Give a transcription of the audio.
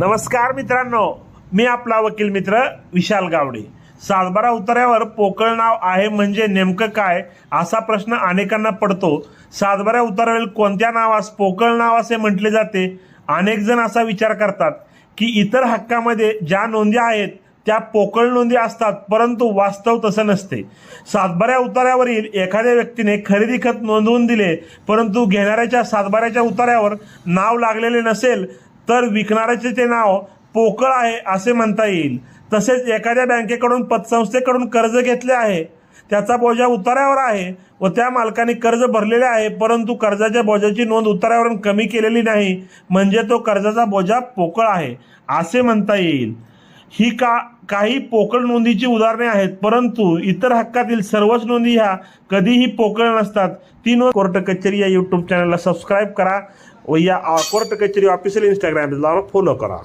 नमस्कार मित्रांनो मी आपला वकील मित्र विशाल गावडे. सातबारा उतार्यावर पोकळ नाव आहे म्हणजे नेमकं काय असा प्रश्न अनेकांना पडतो. सातबारा उतार्यावर कोणत्या नावास पोकळ नाव असे म्हटले जाते? अनेक जण असा विचार करतात की इतर हक्कामध्ये ज्या नोंदी आहेत त्या पोकळ नोंदी असतात परंतु वास्तव तसं नसते. सातबाऱ्या उतार्यावरील एखाद्या व्यक्तीने खरेदी खत नोंदवून दिले परंतु घेणाऱ्याच्या सातबाऱ्याच्या उतार्यावर नाव लागलेले नसेल तर विकणाऱ्याचे ते नाव पोकळ आहे असे म्हणता येईल. तसेच एखाद्या बँकेकडून पतसंस्थेकडून कर्ज घेतले आहे. त्याचा बोजा उतार्यावर आहे व त्या मालकाने कर्ज भरलेले आहे परंतु कर्जाच्या बोजाची नोंद उतार्यावरून कमी केलेली नाही. म्हणजे तो कर्जाचा बोजा पोकळ आहे असे म्हणता येईल. ही का काही पोकळ नोंदीची उदाहरणे आहेत परंतु इतर हक्कातील सर्वच नोंदी ह्या कधीही पोकळ नसतात. ती नोंद कोर्ट कचेरी या यूट्यूब चॅनलला सबस्क्राईब करा व या कोर्ट कचेरी ऑफिशियल इंस्टाग्रामला फॉलो करा.